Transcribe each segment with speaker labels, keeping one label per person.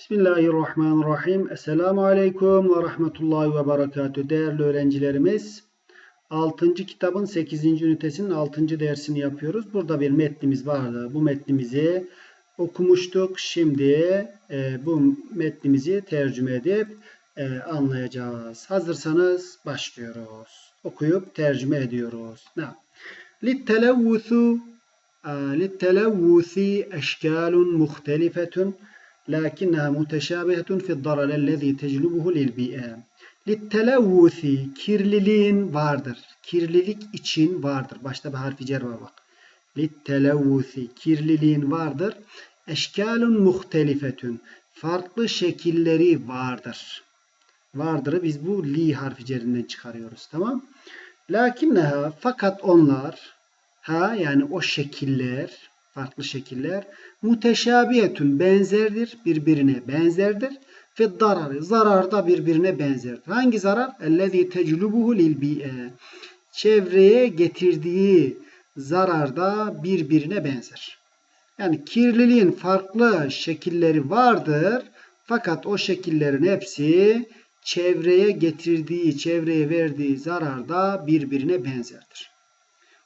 Speaker 1: Bismillahirrahmanirrahim. Esselamu Aleyküm ve Rahmetullahi ve Berekatü. Değerli öğrencilerimiz, 6. kitabın 8. ünitesinin 6. dersini yapıyoruz. Burada bir metnimiz vardı. Bu metnimizi okumuştuk. Şimdi e, bu metnimizi tercüme edip e, anlayacağız. Hazırsanız başlıyoruz. Okuyup tercüme ediyoruz. للتلوث للتلوث أشكال مختلفة لكنها متشابهة في الضرر الذي تجلبه للبيئة. للتلوث kirliliğin vardır. Kirlilik için vardır. Başta bir harfi cer var bak. للتلوث kirliliğin vardır. Eşkalun muhtelifetün farklı şekilleri vardır. Vardır'ı biz bu li harfi cerinden çıkarıyoruz. Tamam. Lakinneha fakat onlar ha yani o şekiller farklı şekiller muteşabiyetün benzerdir birbirine benzerdir ve dararı zarar da birbirine benzerdir. Hangi zarar? Ellezî teclubuhu lil bi'e çevreye getirdiği zarar da birbirine benzer. Yani kirliliğin farklı şekilleri vardır fakat o şekillerin hepsi çevreye getirdiği, çevreye verdiği zarar da birbirine benzerdir.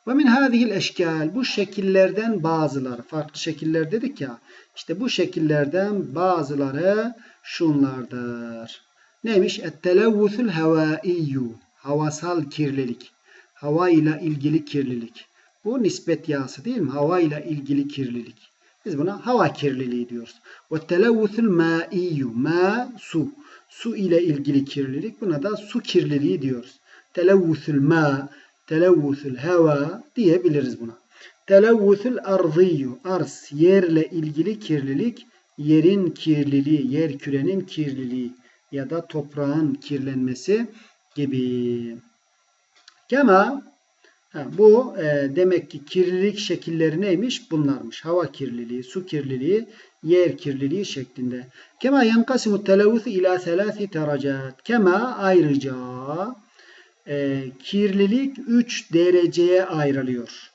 Speaker 1: Ve min hadihil eşkal bu şekillerden bazıları farklı şekiller dedik ya işte bu şekillerden bazıları şunlardır. Neymiş? Ettelevvusul hevaiyyu havasal kirlilik. Hava ile ilgili kirlilik. Bu nispet yası değil mi? Hava ile ilgili kirlilik. Biz buna hava kirliliği diyoruz. Ve televvusul ma'iyyu. Ma su. Su ile ilgili kirlilik. Buna da su kirliliği diyoruz. Televvusul ma televvusul heva diyebiliriz buna. Televvusul arziyyu arz yerle ilgili kirlilik yerin kirliliği, yer kürenin kirliliği ya da toprağın kirlenmesi gibi. Kema ha, bu e, demek ki kirlilik şekilleri neymiş? Bunlarmış. Hava kirliliği, su kirliliği, yer kirliliği şeklinde. Kema yankasimu televvüsü ila selasi deracat. Kema ayrıca e, kirlilik 3 dereceye ayrılıyor.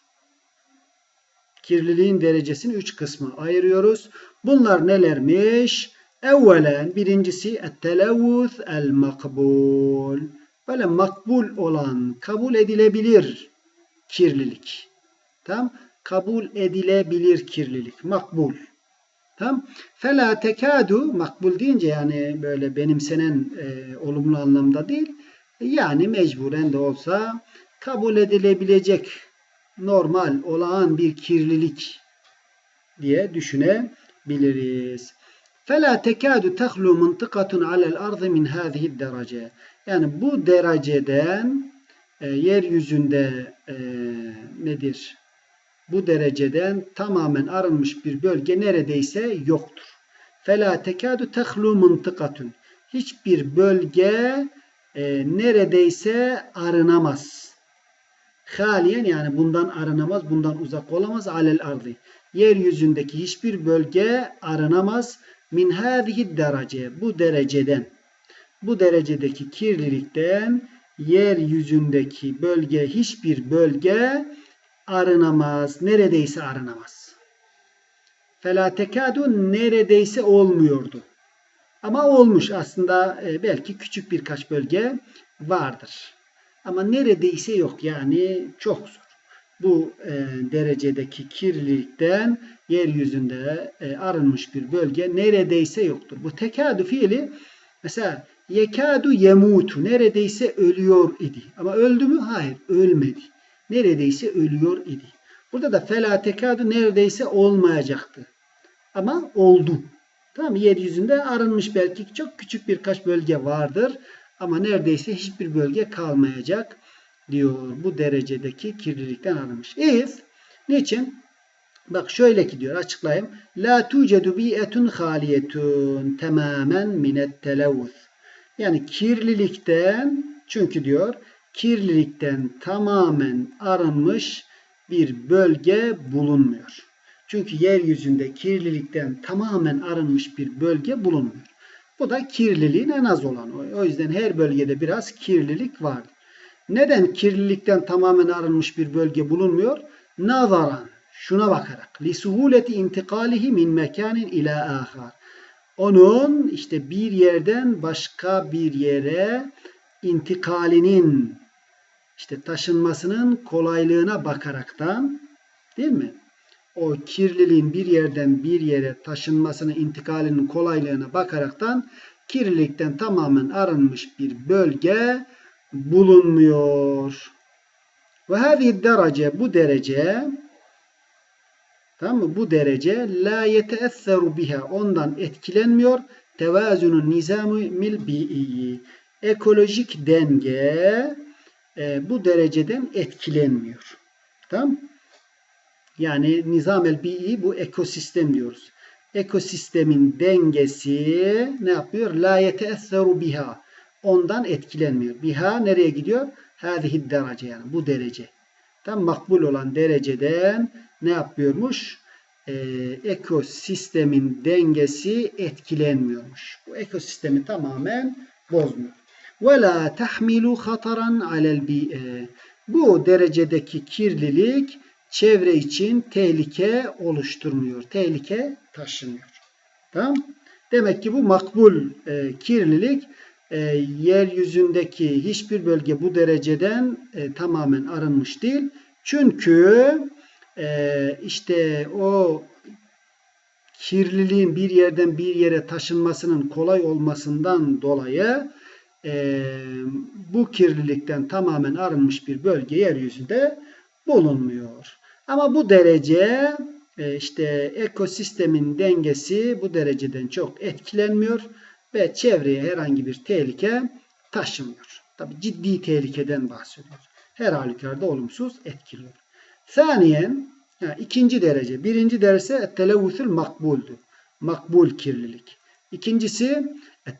Speaker 1: Kirliliğin derecesini 3 kısma ayırıyoruz. Bunlar nelermiş? Evvelen birincisi et-televvüs el-makbul. Böyle makbul olan, kabul edilebilir kirlilik. Tam kabul edilebilir kirlilik. Makbul. Tam fela tekadu makbul deyince yani böyle benimsenen e, olumlu anlamda değil. Yani mecburen de olsa kabul edilebilecek normal olağan bir kirlilik diye düşünebiliriz. فَلَا تَكَادُ تَخْلُوا مَنْطِقَةٌ عَلَى الْأَرْضِ مِنْ هَذِهِ الدَّرَجَةِ Yani bu dereceden e, yeryüzünde e, nedir? Bu dereceden tamamen arınmış bir bölge neredeyse yoktur. فَلَا تَكَادُ تَخْلُوا مَنْطِقَةٌ Hiçbir bölge e, neredeyse arınamaz. Haliyen yani bundan arınamaz, bundan uzak olamaz alel ardı. Yeryüzündeki hiçbir bölge arınamaz. Min hadihi derece bu dereceden bu derecedeki kirlilikten yeryüzündeki bölge hiçbir bölge arınamaz. Neredeyse arınamaz. Fela tekadu neredeyse olmuyordu. Ama olmuş aslında e, belki küçük birkaç bölge vardır. Ama neredeyse yok yani çok zor. Bu e, derecedeki kirlilikten yeryüzünde e, arınmış bir bölge neredeyse yoktur. Bu tekadu fiili mesela yekadu yemutu neredeyse ölüyor idi. Ama öldü mü? Hayır ölmedi. Neredeyse ölüyor idi. Burada da fela tekadu neredeyse olmayacaktı. Ama oldu. Tamam Yeryüzünde arınmış belki çok küçük birkaç bölge vardır. Ama neredeyse hiçbir bölge kalmayacak diyor. Bu derecedeki kirlilikten arınmış. If niçin? Bak şöyle ki diyor açıklayayım. La tucedu bi'etun haliyetun tamamen minet televvüz. Yani kirlilikten çünkü diyor kirlilikten tamamen arınmış bir bölge bulunmuyor. Çünkü yeryüzünde kirlilikten tamamen arınmış bir bölge bulunmuyor. Bu da kirliliğin en az olanı. O yüzden her bölgede biraz kirlilik vardır. Neden kirlilikten tamamen arınmış bir bölge bulunmuyor? Nazaran, şuna bakarak. Li suhuleti intikalihi min mekanin ila ahar. onun işte bir yerden başka bir yere intikalinin işte taşınmasının kolaylığına bakaraktan değil mi? O kirliliğin bir yerden bir yere taşınmasının intikalinin kolaylığına bakaraktan kirlilikten tamamen arınmış bir bölge bulunmuyor. Ve hadi derece bu derece tamam mı? Bu derece la yeteesseru biha ondan etkilenmiyor. Tevazunun nizamı mil bi'i ekolojik denge e, bu dereceden etkilenmiyor. Tamam? Yani nizam el bi'i bu ekosistem diyoruz. Ekosistemin dengesi ne yapıyor? La yeteesseru biha. Ondan etkilenmiyor. Biha nereye gidiyor? Hâzihi derece yani bu derece. Tam makbul olan dereceden ne yapıyormuş? Ee, ekosistemin dengesi etkilenmiyormuş. Bu ekosistemi tamamen bozmuyor. Ve la tahmilu hataran alel bi'e. Bu derecedeki kirlilik çevre için tehlike oluşturmuyor. Tehlike taşımıyor. Tamam? Demek ki bu makbul e, kirlilik e, yeryüzündeki hiçbir bölge bu dereceden e, tamamen arınmış değil. Çünkü e, işte o kirliliğin bir yerden bir yere taşınmasının kolay olmasından dolayı e, bu kirlilikten tamamen arınmış bir bölge yeryüzünde bulunmuyor. Ama bu derece e, işte ekosistemin dengesi bu dereceden çok etkilenmiyor ve çevreye herhangi bir tehlike taşımıyor. Tabi ciddi tehlikeden bahsediyoruz. Her halükarda olumsuz etkiliyor. Saniyen yani ikinci derece. Birinci derece televvüsül makbuldü. Makbul kirlilik. İkincisi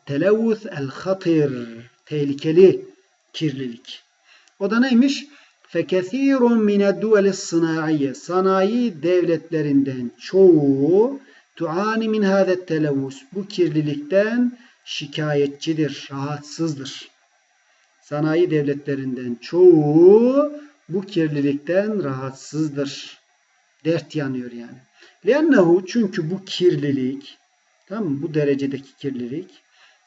Speaker 1: televvüs el hatir. Tehlikeli kirlilik. O da neymiş? فَكَثِيرٌ مِنَ الدُّوَلِ الصِّنَاعِيَّ Sanayi devletlerinden çoğu tuani min hâdet televvüs. Bu kirlilikten şikayetçidir, rahatsızdır. Sanayi devletlerinden çoğu bu kirlilikten rahatsızdır. Dert yanıyor yani. Lennehu çünkü bu kirlilik tamam mı? Bu derecedeki kirlilik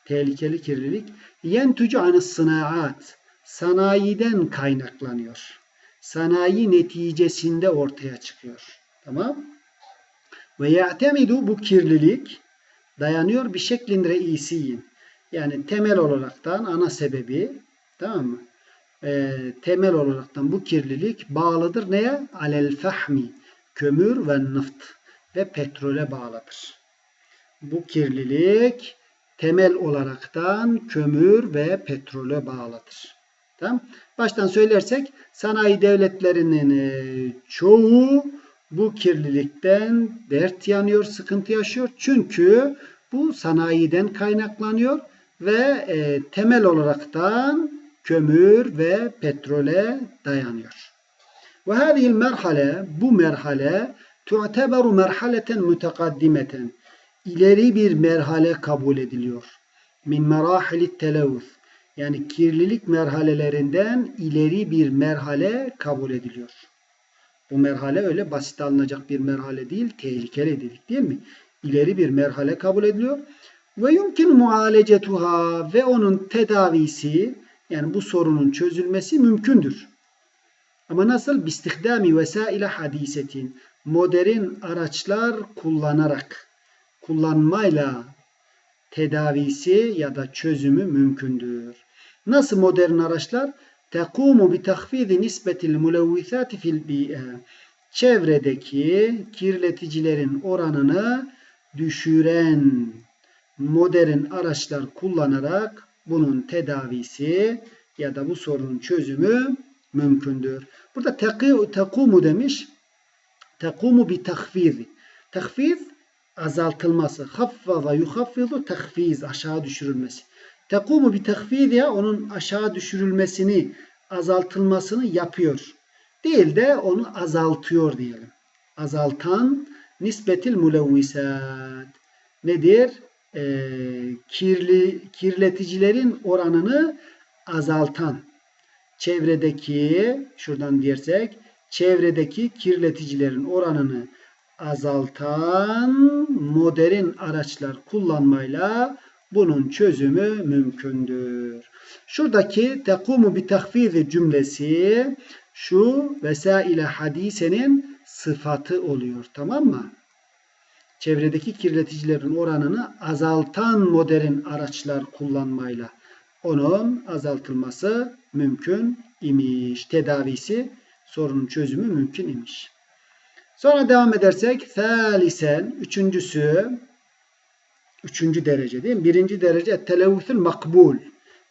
Speaker 1: tehlikeli kirlilik yentucu anis sınaat sanayiden kaynaklanıyor. Sanayi neticesinde ortaya çıkıyor. Tamam? Ve ya'temidu bu kirlilik dayanıyor bir şeklin reisiyin. Yani temel olaraktan ana sebebi tamam mı? E, temel olaraktan bu kirlilik bağlıdır neye? Alel fahmi kömür ve nıft ve petrole bağlıdır. Bu kirlilik temel olaraktan kömür ve petrole bağlıdır. Tamam? Baştan söylersek sanayi devletlerinin e, çoğu bu kirlilikten dert yanıyor, sıkıntı yaşıyor. Çünkü bu sanayiden kaynaklanıyor ve e, temel olaraktan kömür ve petrole dayanıyor. Ve hadihi merhale bu merhale tu'teberu merhaleten mütekaddimeten ileri bir merhale kabul ediliyor. Min merahilit televüz yani kirlilik merhalelerinden ileri bir merhale kabul ediliyor. Bu merhale öyle basit alınacak bir merhale değil, tehlikeli dedik değil mi? İleri bir merhale kabul ediliyor. Ve yumkin mualecetuha ve onun tedavisi yani bu sorunun çözülmesi mümkündür. Ama nasıl? Bistihdami vesaile hadisetin. Modern araçlar kullanarak, kullanmayla tedavisi ya da çözümü mümkündür. Nasıl modern araçlar? Tekumu bi tahfidi nisbetil mulevvisati fil bi'e. Çevredeki kirleticilerin oranını düşüren modern araçlar kullanarak bunun tedavisi ya da bu sorunun çözümü mümkündür. Burada tekumu demiş. Tekumu bi tahfizi. Tahfiz azaltılması. Haffaza yuhaffizu tahfiz aşağı düşürülmesi. Tekumu bi tahfiziha onun aşağı düşürülmesini azaltılmasını yapıyor. Değil de onu azaltıyor diyelim. Azaltan nisbetil mulevvisat. Nedir? Ee, kirli, kirleticilerin oranını azaltan çevredeki şuradan dersek çevredeki kirleticilerin oranını azaltan modern araçlar kullanmayla bunun çözümü mümkündür. Şuradaki tekumu bi tahfizi cümlesi şu vesaile hadisenin sıfatı oluyor. Tamam mı? Çevredeki kirleticilerin oranını azaltan modern araçlar kullanmayla onun azaltılması mümkün imiş. Tedavisi, sorunun çözümü mümkün imiş. Sonra devam edersek thalisen, üçüncüsü, üçüncü derece değil mi? Birinci derece televvüthül makbul.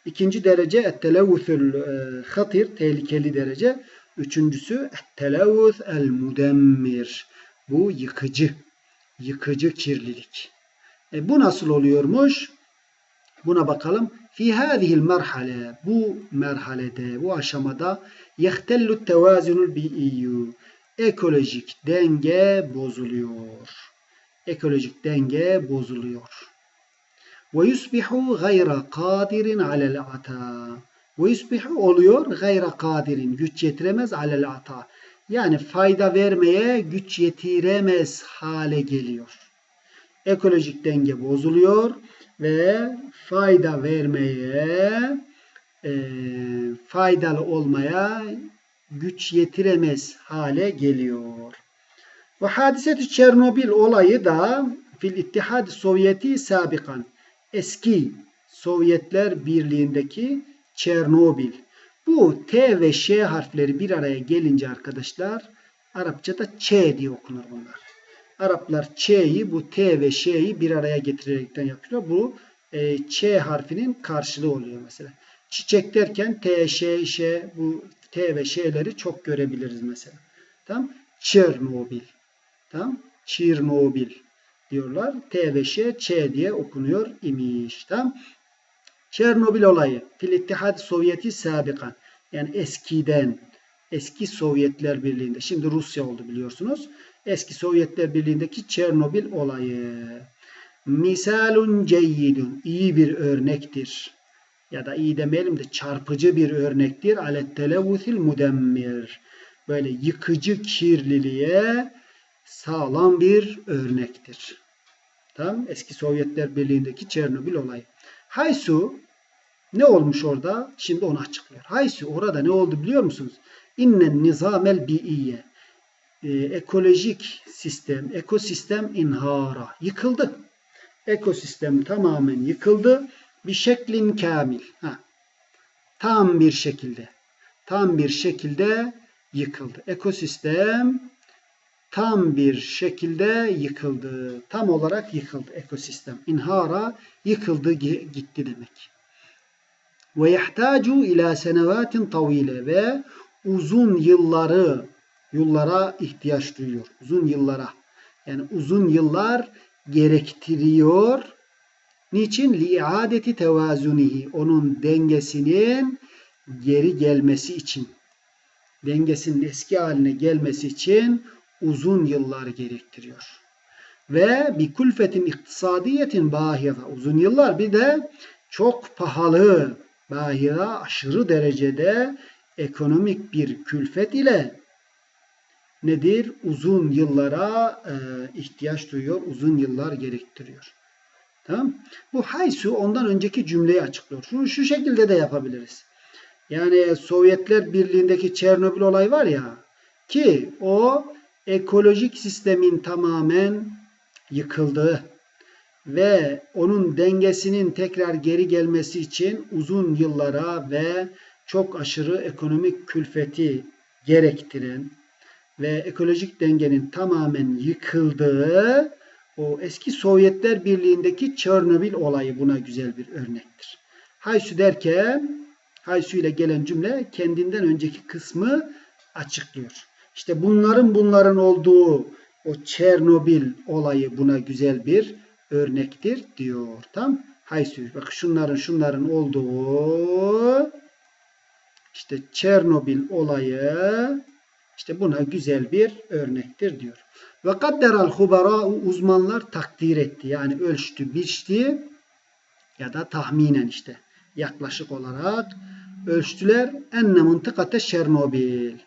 Speaker 1: İkinci derece televvüthül e, hatir, tehlikeli derece. Üçüncüsü televvüth el mudemmir. Bu yıkıcı, yıkıcı kirlilik. E, bu nasıl oluyormuş? Buna bakalım. Fi hâzihil merhale, bu merhalede, bu aşamada yehtellu tevazunul bi'iyyü. Ekolojik denge bozuluyor. Ekolojik denge bozuluyor. Ve yusbihu gayra kadirin alel ata. Ve yusbihu oluyor gayra kadirin. Güç yetiremez alel ata. Yani fayda vermeye güç yetiremez hale geliyor. Ekolojik denge bozuluyor ve fayda vermeye, e, faydalı olmaya güç yetiremez hale geliyor. Ve hadiset Çernobil olayı da fil İttihad Sovyeti sabikan eski Sovyetler Birliği'ndeki Çernobil. Bu T ve Ş harfleri bir araya gelince arkadaşlar Arapçada Ç diye okunur bunlar. Araplar Ç'yi bu T ve Ş'yi bir araya getirerekten yapıyor. Bu e, Ç harfinin karşılığı oluyor mesela. Çiçek derken T, Ş, Ş bu T ve Ş'leri çok görebiliriz mesela. Tamam? Çernobil. Tamam? Çernobil diyorlar. T ve Ş, Ç diye okunuyor imiş. Tamam? Çernobil olayı. Fil İttihad Sovyeti sabikan. Yani eskiden eski Sovyetler Birliği'nde. Şimdi Rusya oldu biliyorsunuz. Eski Sovyetler Birliği'ndeki Çernobil olayı. Misalun ceyyidun. iyi bir örnektir. Ya da iyi demeyelim de çarpıcı bir örnektir. Alet televvüthil mudemmir. Böyle yıkıcı kirliliğe sağlam bir örnektir. Tamam. Eski Sovyetler Birliği'ndeki Çernobil olayı. Haysu ne olmuş orada? Şimdi onu açıklıyor. Haysu orada ne oldu biliyor musunuz? İnnen nizamel bi'iyye. Ee, ekolojik sistem, ekosistem inhara. Yıkıldı. Ekosistem tamamen yıkıldı. Bir şeklin kamil. Ha. Tam bir şekilde. Tam bir şekilde yıkıldı. Ekosistem tam bir şekilde yıkıldı. Tam olarak yıkıldı ekosistem. İnhara yıkıldı gitti demek. Ve yahtacu ila senevatin tavile ve uzun yılları yıllara ihtiyaç duyuyor. Uzun yıllara. Yani uzun yıllar gerektiriyor. Niçin? Li'adeti tevazunihi. Onun dengesinin geri gelmesi için. Dengesinin eski haline gelmesi için uzun yıllar gerektiriyor. Ve bir kulfetin iktisadiyetin bahira. Uzun yıllar bir de çok pahalı, bahira aşırı derecede ekonomik bir külfet ile nedir? Uzun yıllara e, ihtiyaç duyuyor, uzun yıllar gerektiriyor. Tamam? Bu haysu ondan önceki cümleyi açıklıyor. Şunu şu şekilde de yapabiliriz. Yani Sovyetler Birliği'ndeki Çernobil olay var ya ki o ekolojik sistemin tamamen yıkıldığı ve onun dengesinin tekrar geri gelmesi için uzun yıllara ve çok aşırı ekonomik külfeti gerektiren ve ekolojik dengenin tamamen yıkıldığı o eski Sovyetler Birliği'ndeki Çernobil olayı buna güzel bir örnektir. Haysu derken Haysu ile gelen cümle kendinden önceki kısmı açıklıyor. İşte bunların bunların olduğu o Çernobil olayı buna güzel bir örnektir diyor. Tam Haysu. Bak şunların şunların olduğu işte Çernobil olayı işte buna güzel bir örnektir diyor. Ve kadderal hubara uzmanlar takdir etti. Yani ölçtü, biçti ya da tahminen işte yaklaşık olarak ölçtüler enne mıntıkate Çernobil.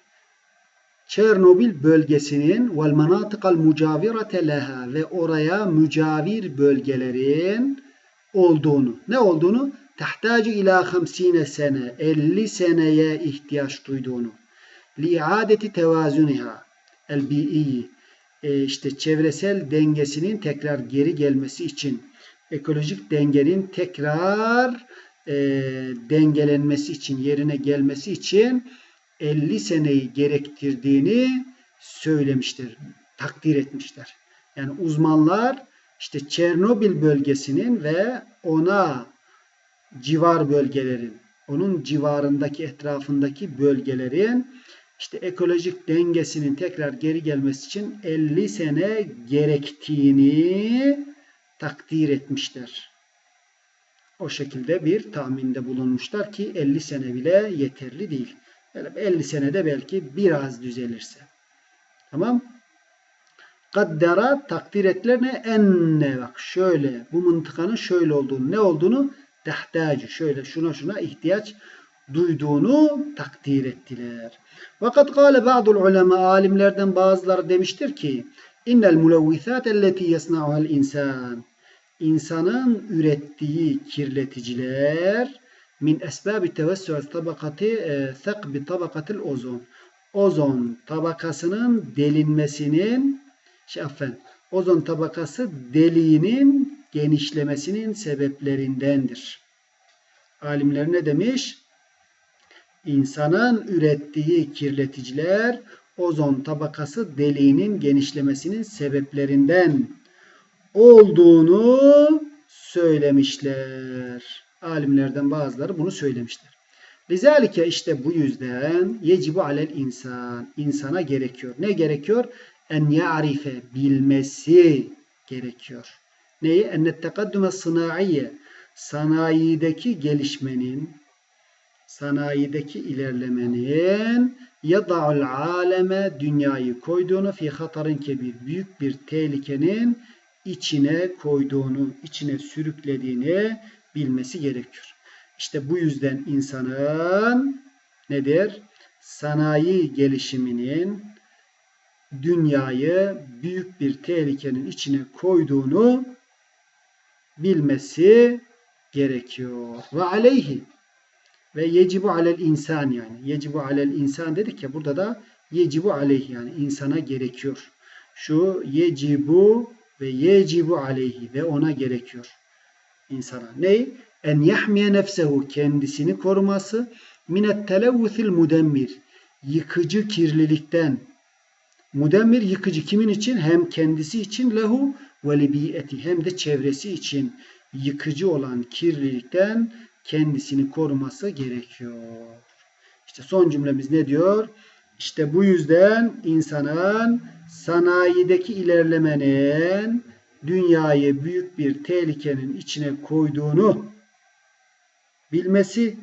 Speaker 1: Çernobil bölgesinin vel menatikal mucavirete leha ve oraya mücavir bölgelerin olduğunu. Ne olduğunu? Tahtacu ila 50 sene. 50 seneye ihtiyaç duyduğunu. Li'adeti tevazuniha. El-bi'i. E işte çevresel dengesinin tekrar geri gelmesi için ekolojik dengenin tekrar e, dengelenmesi için, yerine gelmesi için 50 seneyi gerektirdiğini söylemiştir, takdir etmişler. Yani uzmanlar işte Çernobil bölgesinin ve ona civar bölgelerin, onun civarındaki etrafındaki bölgelerin işte ekolojik dengesinin tekrar geri gelmesi için 50 sene gerektiğini takdir etmişler. O şekilde bir tahminde bulunmuşlar ki 50 sene bile yeterli değil. Yani 50 senede belki biraz düzelirse. Tamam. Kaddera takdir ettiler ne? Enne bak şöyle bu mıntıkanın şöyle olduğunu ne olduğunu tehtacı şöyle şuna şuna ihtiyaç duyduğunu takdir ettiler. Fakat kâle ba'dul ulema alimlerden bazıları demiştir ki innel mulevvisat elleti yasna'uhal insan insanın ürettiği kirleticiler min esbabi tevessü tabakati e, thakbi tabakatil ozon ozon tabakasının delinmesinin şey affen, ozon tabakası deliğinin genişlemesinin sebeplerindendir. Alimler ne demiş? İnsanın ürettiği kirleticiler ozon tabakası deliğinin genişlemesinin sebeplerinden olduğunu söylemişler. Alimlerden bazıları bunu söylemişler. Lizalike işte bu yüzden yecibu alel insan. insana gerekiyor. Ne gerekiyor? En ya'rife bilmesi gerekiyor. Neyi? Enne tekaddüme sınaiye sanayideki gelişmenin sanayideki ilerlemenin yada'ul aleme dünyayı koyduğunu fi hatarın kebir büyük bir tehlikenin içine koyduğunu, içine sürüklediğini bilmesi gerekiyor. İşte bu yüzden insanın nedir? Sanayi gelişiminin dünyayı büyük bir tehlikenin içine koyduğunu bilmesi gerekiyor. Ve aleyhi ve yecibu alel insan yani. Yecibu alel insan dedik ya burada da yecibu aleyhi yani insana gerekiyor. Şu yecibu ve yecibu aleyhi ve ona gerekiyor insana. Ne? En yahmiye nefsehu kendisini koruması minet televvusil mudemmir yıkıcı kirlilikten mudemmir yıkıcı kimin için? Hem kendisi için lehu ve libiyeti hem de çevresi için yıkıcı olan kirlilikten kendisini koruması gerekiyor. İşte son cümlemiz ne diyor? İşte bu yüzden insanın sanayideki ilerlemenin dünyayı büyük bir tehlikenin içine koyduğunu bilmesi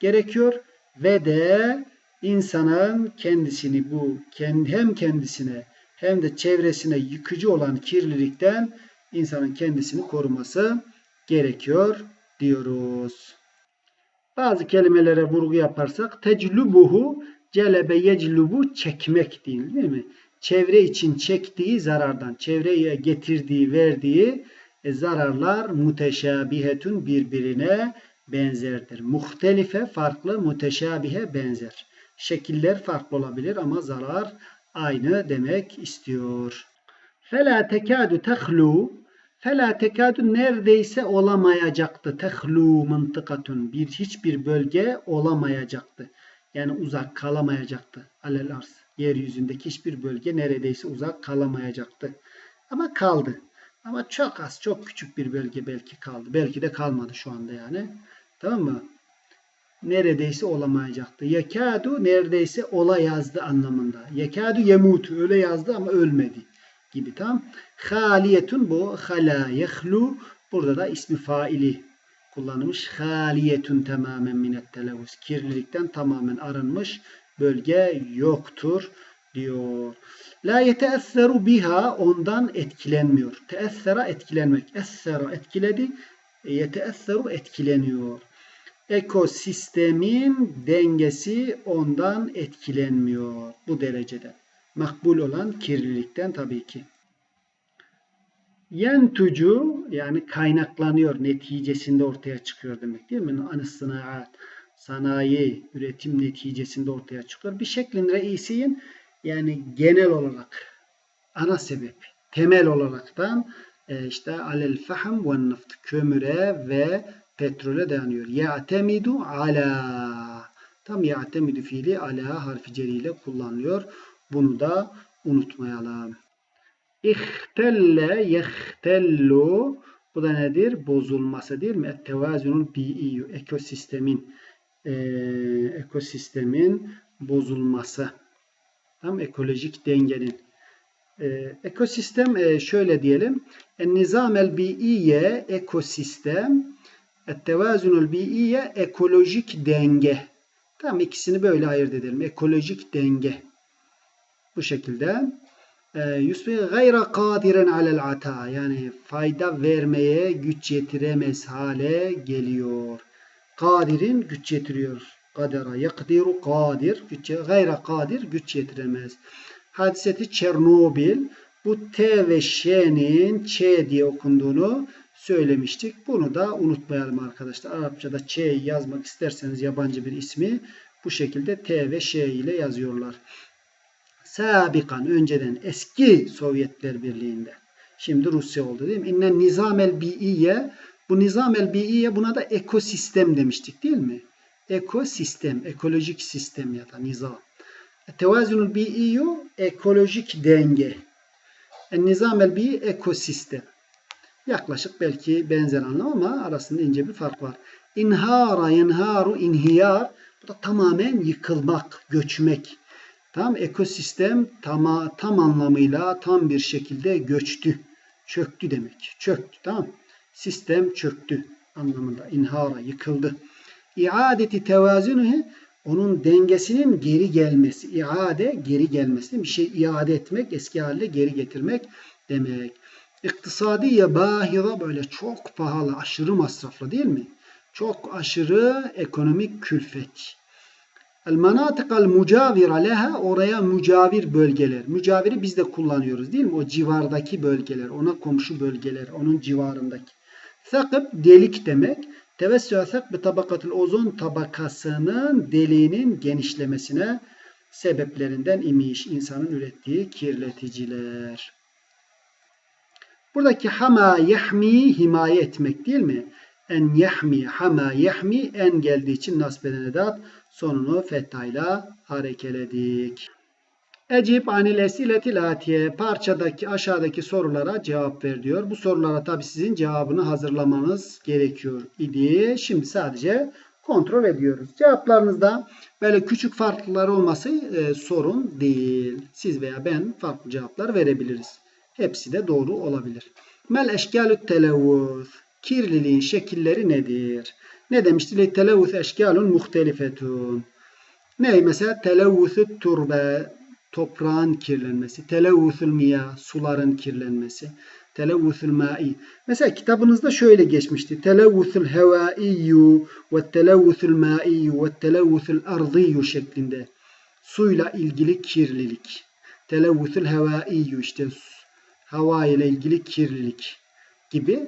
Speaker 1: gerekiyor ve de insanın kendisini bu hem kendisine hem de çevresine yıkıcı olan kirlilikten insanın kendisini koruması gerekiyor diyoruz. Bazı kelimelere vurgu yaparsak teclubuhu celebe yeclubu çekmek değil, değil mi? Çevre için çektiği zarardan, çevreye getirdiği, verdiği e, zararlar muteşabihetün birbirine benzerdir. Muhtelife farklı, muteşabihe benzer. Şekiller farklı olabilir ama zarar aynı demek istiyor. Fela tekadu tehlu Fela tekadu neredeyse olamayacaktı. Tehlu mıntıkatun. Bir hiçbir bölge olamayacaktı. Yani uzak kalamayacaktı. Alel arz. Yeryüzündeki hiçbir bölge neredeyse uzak kalamayacaktı. Ama kaldı. Ama çok az, çok küçük bir bölge belki kaldı. Belki de kalmadı şu anda yani. Tamam mı? Neredeyse olamayacaktı. Yekadu neredeyse ola yazdı anlamında. Yekadu yemutu öyle yazdı ama ölmedi gibi tam. Haliyetun bu hala yehlu. Burada da ismi faili kullanılmış. Haliyetun tamamen minet televuz. Kirlilikten tamamen arınmış bölge yoktur diyor. La yeteesseru biha ondan etkilenmiyor. Teessera etkilenmek. Essera etkiledi. Yeteesseru etkileniyor. Ekosistemin dengesi ondan etkilenmiyor bu derecede. Makbul olan kirlilikten tabii ki. Yentucu yani kaynaklanıyor neticesinde ortaya çıkıyor demek değil mi? Anis sınaat, sanayi, üretim neticesinde ortaya çıkıyor. Bir şeklin reisiyin yani genel olarak ana sebep, temel olaraktan e, işte alel fahm ve naft kömüre ve petrole dayanıyor. Ya'temidu ala tam ya'temidu fiili ala harfi ceriyle kullanılıyor. Bunu da unutmayalım. İhtelle yehtellu bu da nedir? Bozulması değil mi? Ettevazunul bi'i ekosistemin e, ekosistemin bozulması. Tam ekolojik dengenin. E, ekosistem e, şöyle diyelim. En nizamel bi'iye ekosistem ettevazunul bi'iye ekolojik denge. Tam ikisini böyle ayırt edelim. Ekolojik denge. Bu şekilde yusbi gayra kadiren alel ata yani fayda vermeye güç yetiremez hale geliyor. Kadir'in güç yetiriyor. Kadera yakdiru kadir. Güç, gayra kadir güç yetiremez. Hadiseti Çernobil. Bu T ve Ş'nin Ç diye okunduğunu söylemiştik. Bunu da unutmayalım arkadaşlar. Arapçada Ç yazmak isterseniz yabancı bir ismi bu şekilde T ve Ş ile yazıyorlar sabikan önceden eski Sovyetler Birliği'nde. Şimdi Rusya oldu değil mi? İnne nizamel bi'iye bu nizamel bi'iye buna da ekosistem demiştik değil mi? Ekosistem, ekolojik sistem ya da nizam. Tevazunul bi'iyyu ekolojik denge. En nizamel bi'i ekosistem. Yaklaşık belki benzer anlam ama arasında ince bir fark var. İnhara, yenharu, inhiyar. Bu da tamamen yıkılmak, göçmek. Tam ekosistem tam, tam anlamıyla tam bir şekilde göçtü. Çöktü demek. Çöktü. Tamam. Sistem çöktü anlamında. İnhara, yıkıldı. İadeti tevazunuhu onun dengesinin geri gelmesi. İade geri gelmesi. Bir şey iade etmek, eski haline geri getirmek demek. İktisadiye bahira böyle çok pahalı, aşırı masraflı değil mi? Çok aşırı ekonomik külfet. El manatıkal mucavira leha oraya mücavir bölgeler. Mücaviri biz de kullanıyoruz değil mi? O civardaki bölgeler, ona komşu bölgeler, onun civarındaki. Sakıp delik demek. Tevessüa sak tabakatul ozon tabakasının deliğinin genişlemesine sebeplerinden imiş insanın ürettiği kirleticiler. Buradaki hama yahmi himaye etmek değil mi? En yahmi hama yahmi en geldiği için nasbeden edat sonunu fettayla harekeledik. Ecib anil esiletil atiye parçadaki aşağıdaki sorulara cevap ver diyor. Bu sorulara tabi sizin cevabını hazırlamanız gerekiyor idi. Şimdi sadece kontrol ediyoruz. Cevaplarınızda böyle küçük farklılıklar olması e, sorun değil. Siz veya ben farklı cevaplar verebiliriz. Hepsi de doğru olabilir. Mel eşkalü televvuz. Kirliliğin şekilleri nedir? Ne demişti? Le televvüs eşkalun muhtelifetun. Ne mesela televvüsü turbe, toprağın kirlenmesi, televvüsül miyah, suların kirlenmesi, televvüsül ma'i. Mesela kitabınızda şöyle geçmişti. Televvüsül hevaiyyu ve televvüsül ma'iyyu ve televvüsül ardiyyu şeklinde. Suyla ilgili kirlilik. Televvüsül hevaiyyu işte hava ile ilgili kirlilik gibi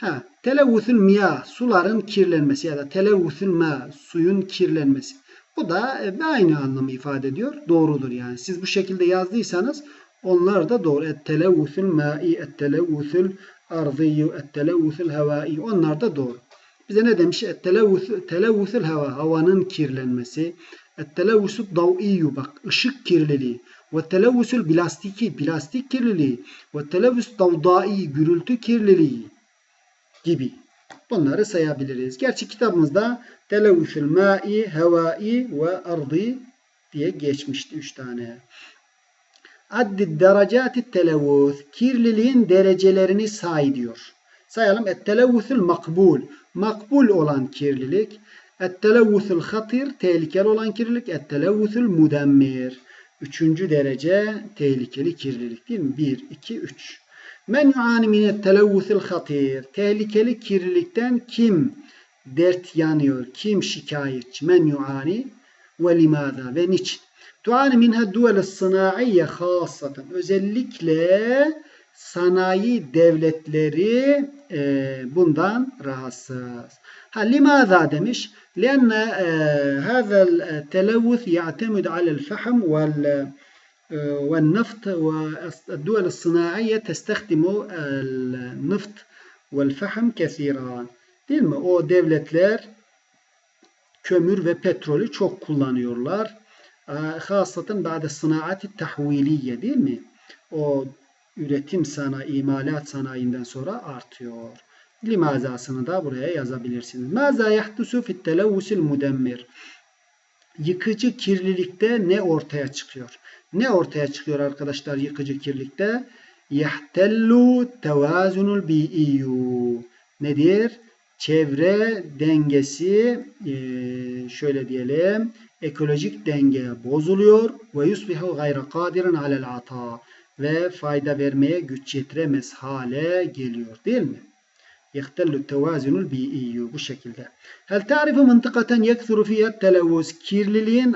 Speaker 1: Ha, televvüsül miyah, suların kirlenmesi ya da televvüsül ma, suyun kirlenmesi. Bu da e, aynı anlamı ifade ediyor. Doğrudur yani. Siz bu şekilde yazdıysanız onlar da doğru. Et-televvüsül ma'i, et-televvüsül arziyyu, et-televvüsül havai. Onlar da doğru. Bize ne demiş? Et-televvüsül hava, havanın kirlenmesi. Et-televvüsül dav'iyyu, bak ışık kirliliği. Ve televvüsül plastiki, plastik kirliliği. Ve televvüs davdai, gürültü kirliliği gibi. Bunları sayabiliriz. Gerçi kitabımızda televvüsül ma'i, hevai ve ardı diye geçmişti. Üç tane. Addi derecati televvüs. Kirliliğin derecelerini say diyor. Sayalım. Et televvüsül makbul. Makbul olan kirlilik. Et televvüsül hatir. Tehlikeli olan kirlilik. Et televvüsül mudemmir. Üçüncü derece tehlikeli kirlilik değil mi? Bir, iki, üç. Men yuani minet televvusil hatir. Tehlikeli kirlilikten kim dert yanıyor? Kim şikayetçi? Men yuani ve limada ve niçin? Tuani minha duvel sınaiye hasaten. Özellikle sanayi devletleri e, bundan rahatsız. Ha limada demiş. Lenne e, hazel e, televvus ya'temid alel fahm vel والنفط والدول الصناعية تستخدم النفط والفحم كثيرا. Değil mi? O devletler kömür ve petrolü çok kullanıyorlar. Hasaten ba'de sınaati tahviliye değil mi? O üretim sanayi, imalat sanayinden sonra artıyor. Limazasını da buraya yazabilirsiniz. Maza yahdusu fit televvusil mudemmir. Yıkıcı kirlilikte ne ortaya çıkıyor? Ne ortaya çıkıyor arkadaşlar yıkıcı kirlilikte? Yahtellu tevazunul bi'iyyu. Nedir? Çevre dengesi şöyle diyelim ekolojik denge bozuluyor ve yusbihu gayra kadiren alel ata ve fayda vermeye güç yetiremez hale geliyor değil mi? Yehtellu tevazunul bi'iyyu bu şekilde. Hel tarifu mıntıkaten yekthuru fiyat televuz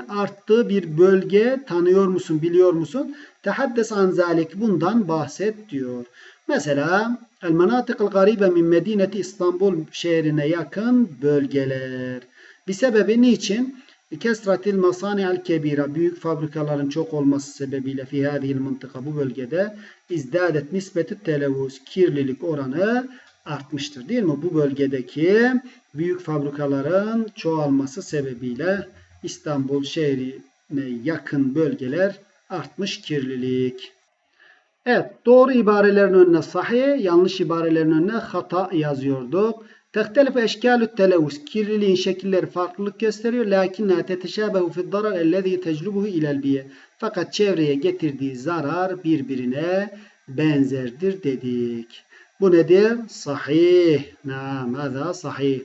Speaker 1: arttığı bir bölge tanıyor musun biliyor musun? Tehaddes an zalik bundan bahset diyor. Mesela el manatıkıl garibe min medineti İstanbul şehrine yakın bölgeler. Bir sebebi niçin? Kesratil masani'al kebira büyük fabrikaların çok olması sebebiyle fi hadihil mıntıka bu bölgede izdadet nisbeti televuz kirlilik oranı artmıştır değil mi? Bu bölgedeki büyük fabrikaların çoğalması sebebiyle İstanbul şehrine yakın bölgeler artmış kirlilik. Evet doğru ibarelerin önüne sahih, yanlış ibarelerin önüne hata yazıyorduk. Tehtelif eşkalü televüs. Kirliliğin şekilleri farklılık gösteriyor. Lakinna teteşabehu fid darar ellezî teclubuhu ilel. Fakat çevreye getirdiği zarar birbirine benzerdir dedik. Bu nedir? Sahih. Naam, hâzâ sahih.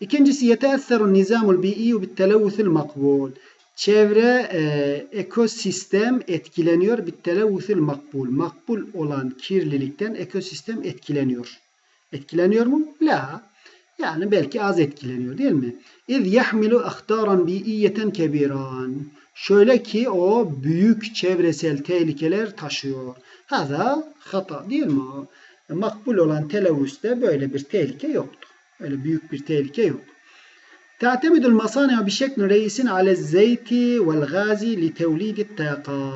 Speaker 1: İkincisi yeteesseru nizamul bi'i bit televvüsül makbul. Çevre e, ekosistem etkileniyor. Bit televvüsül makbul. Makbul olan kirlilikten ekosistem etkileniyor. Etkileniyor mu? La. Yani belki az etkileniyor değil mi? İz yahmilu ahtaran bi'iyeten kebiran. Şöyle ki o büyük çevresel tehlikeler taşıyor. Haza hata değil mi? makbul olan televüste böyle bir tehlike yoktu. Öyle büyük bir tehlike yok. Ta'temidul masani'a bi şeklin reisin ale zeyti vel gazi li tevlidi taqa.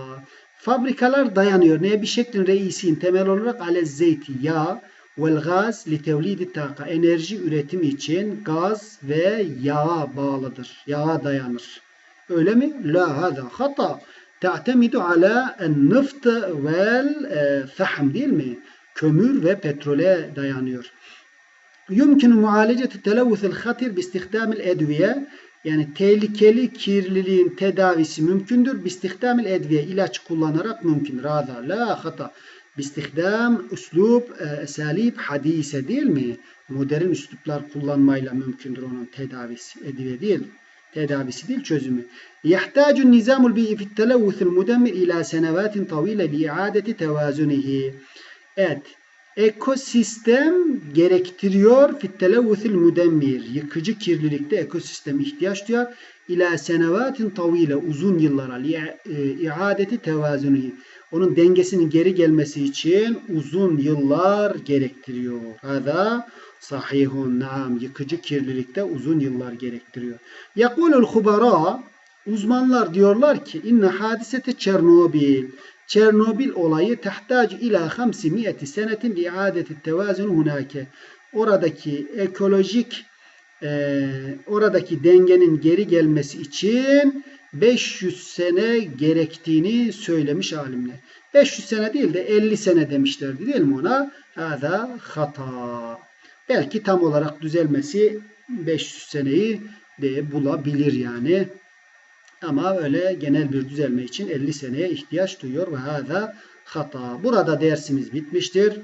Speaker 1: Fabrikalar dayanıyor. Neye? Bir şeklin reisin temel olarak ale zeyti yağ vel gaz li tevlidi taqa. Enerji üretimi için gaz ve yağa bağlıdır. Yağa dayanır. Öyle mi? La hada hata. Ta'temidu ala en nıft vel e, fahm değil mi? Kömür ve petrole dayanıyor. Yumkinu mualeceti televvüsel hatir bi istihdamil edviye yani tehlikeli kirliliğin tedavisi mümkündür. Bistihdamil edviye ilaç kullanarak mümkün. Rada la hata. Bistihdam üslub esalib hadise değil mi? Modern üsluplar kullanmayla mümkündür onun tedavisi. Edviye değil. Tedavisi değil çözümü. Yahtacu nizamul bi'i fit televvüsül mudemmir ila senevatin tavile li iadeti tevazunihi. Evet. Ekosistem gerektiriyor fit televvüsül mudemmir. Yıkıcı kirlilikte ekosistem ihtiyaç duyar. İla senevatin tavile uzun yıllara iadeti tevazunihi onun dengesinin geri gelmesi için uzun yıllar gerektiriyor. Hada sahihun naam. Yıkıcı kirlilikte uzun yıllar gerektiriyor. Yakulul hubara uzmanlar diyorlar ki inne hadisete Çernobil Çernobil olayı tehtac ila 500 senetin iadeti tevazun hunake. Oradaki ekolojik e, oradaki dengenin geri gelmesi için 500 sene gerektiğini söylemiş alimler. 500 sene değil de 50 sene demişlerdi değil mi ona? Hada hata. Belki tam olarak düzelmesi 500 seneyi de bulabilir yani. Ama öyle genel bir düzelme için 50 seneye ihtiyaç duyuyor ve hada hata. Burada dersimiz bitmiştir.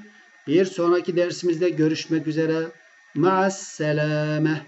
Speaker 1: Bir sonraki dersimizde görüşmek üzere. Ma'as selame.